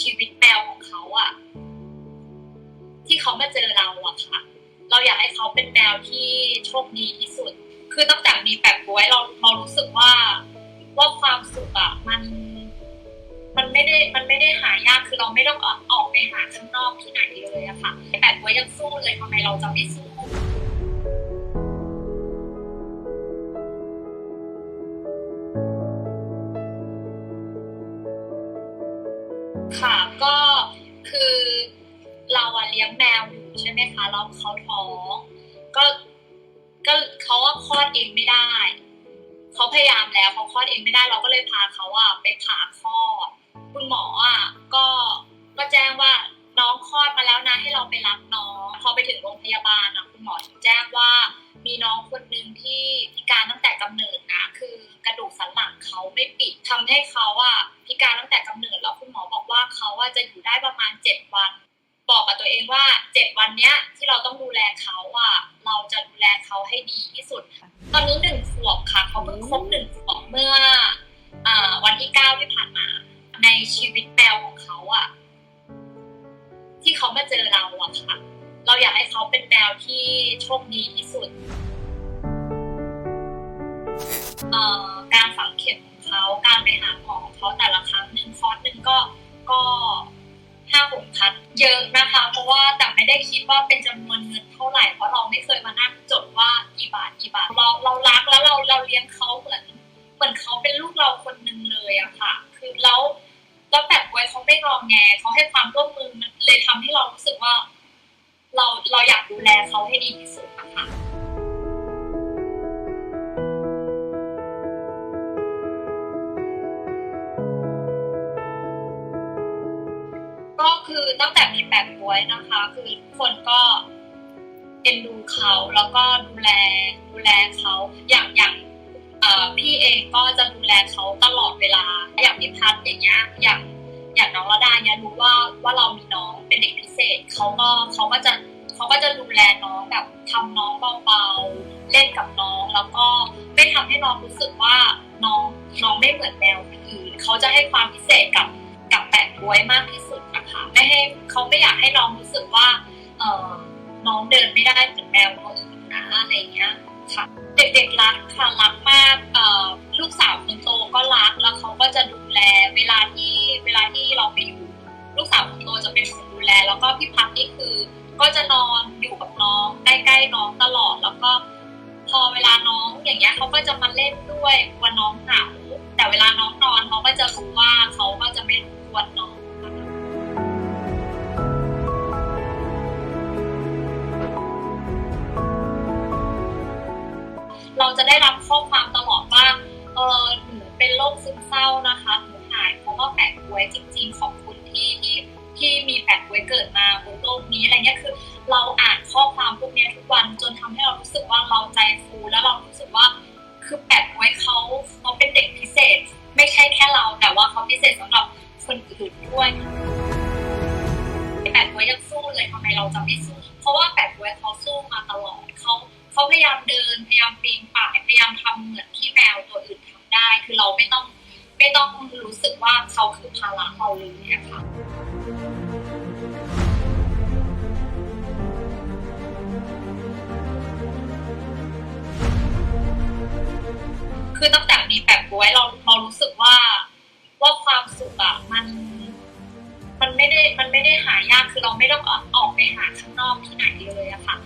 ชีวิตแมวของเขาอะที่เขามาเจอเราอะค่ะ เราอยากให้เขาเป็นแมวที่โชคดีที่สุด คือตั้งแต่มีแปะบ๊วยเราเรารู้สึกว่าว่าความสุขอะมัน มันไม่ได้มันไม่ได้หายากคือเราไม่ต้องออกไปหาข้างนอกที่ไหนเลยอะค่ะแปะบ๊วยยังสู้เลยทำไมเราจะไม่สู้ ค่ะก็คือเราอะเลี้ยงแมวอยู่ใช่ไหมคะแล้วเขาท้องก็ก็เขาว่าคลอดเองไม่ได้เขาพยายามแล้วเขาคลอดเองไม่ได้เราก็เลยพาเขาอะไปผ่าคลอด คุณหมออะก็ก็แจ้งว่าน้องคลอดมาแล้วนะให้เราไปรับน้องพอไปถึงโรงพยาบาลอะคุณหมอถึงแจ้งว่า มีน้องคนหนึ่งที่พิการตั้งแต่กำเนิดนะ คือกระดูกสันหลังเขาไม่ปิดทำให้เขาอะพิการตั้งแต่กำเนิดแล้วคุณหมอบอกว่าเขาอะจะอยู่ได้ประมาณเจ็ดวัน บอกกับตัวเองว่าเจ็ดวันเนี้ยที่เราต้องดูแลเขาอะเราจะดูแลเขาให้ดีที่สุด ตอนนี้หนึ่งขวบค่ะเขาเพิ่งครบหนึ่งขวบเมื่ออวันที่เก้าที่ผ่านมา ในชีวิตแมวของเขาอะที่เขามาเจอเราอะค่ะ เราอยากให้เขาเป็นแมวที่โชคดีที่สุดการฝังเข็มของเขาการไปหาหมอของเขาแต่ละครั้งหนึ่งคอร์สหนึ่งก็ก็ห้าหกพันเยอะนะคะ เพราะว่าแต่ไม่ได้คิดว่าเป็นจำนวนเงินเท่าไหร่ เพราะเราไม่เคยมานั่งจดว่ากี่บาทกี่บาทเราเรารักแล้วเราเราเลี้ยงเขาเหมือนเหมือนเขาเป็นลูกเราคนหนึ่งเลยอะค่ะ คือแล้วแล้วแบบไว้เขาไม่งองแงเขาให้ความร่วมมือมันเลยทำให้เรารู้สึกว่า เราเราอยากดูแลเขาให้ดีที่สุดอะค่ะก็คือตั้งแต่มีแปดบวยนะคะ คือทุกคนก็เอ็นดูเขาแล้วก็ดูแลดูแลเขาอย่างอย่างพี่เองก็จะดูแลเขาตลอดเวลา อย่างพี่พัฒน์อย่างเงี้ยอย่าง น้องระดาเนี่ยรู้ว่าว่าเรามีน้องเป็นเด็กพิเศษเขาก็เขาก็จะเขาก็จะดูแลน้องแบบทำน้องเบาๆเล่นกับน้องแล้วก็ไม่ทำให้น้องรู้สึกว่าน้องน้องไม่เหมือนแมวอื่นเขาจะให้ความพิเศษกับกับแปะบ๊วยมากที่สุดนะคะไม่ให้เขาไม่อยากให้น้องรู้สึกว่าเออน้องเดินไม่ได้เหมือนแมวตัวอื่นนะอะไรเงี้ยค่ะ เด็กๆรักค่ะรักมากเอ่อ นอนอยู่กับน้องใกล้ๆน้องตลอดแล้วก็ พอเวลาน้องอย่างเงี้ยเขาก็จะมาเล่นด้วยว่าน้องเหงาแต่เวลาน้องนอนเขาก็จะรู้ว่าเขาก็จะไม่รบกวนน้องเราจะได้รับข้อความตลอดว่า เออหนูเป็นโรคซึมเศร้านะคะหนูหายเพราะว่าแปะกล้วยจริง ๆ ขอบคุณที่ที่ที่มีแปะกล้วยเกิดมาบนโลกนี้อะไรเงี้ย กวันจนทำให้เรารู้สึกว่าเราใจฟูแล้วเรารู้สึกว่าคือแปะกล้วเขาเขาเป็นเด็กพิเศษ ไม่ใช่แค่เรา แต่ว่าเขาพิเศษสำหรับคนอื่นด้วยแปดบวยยังสู้เลยทำไมเราจะไม่สู้ เพราะว่าแปดบวยเขาสู้มาตลอดเขาเขาพยายามเดินพยายามปีนป่ายพยายามทำเหมือนที่แมวตัวอื่นทำได้ คือเราไม่ต้องไม่ต้องรู้สึกว่าเขาคือภาระเราเลยอะค่ะ คือตั้งแต่มีแปะบวยเราเรารู้สึกว่าว่าความสุขอะมัน มันไม่ได้มันไม่ได้หายากคือเราไม่ต้องออกออกไปหาข้างนอกที่ไหนเลยอะค่ะ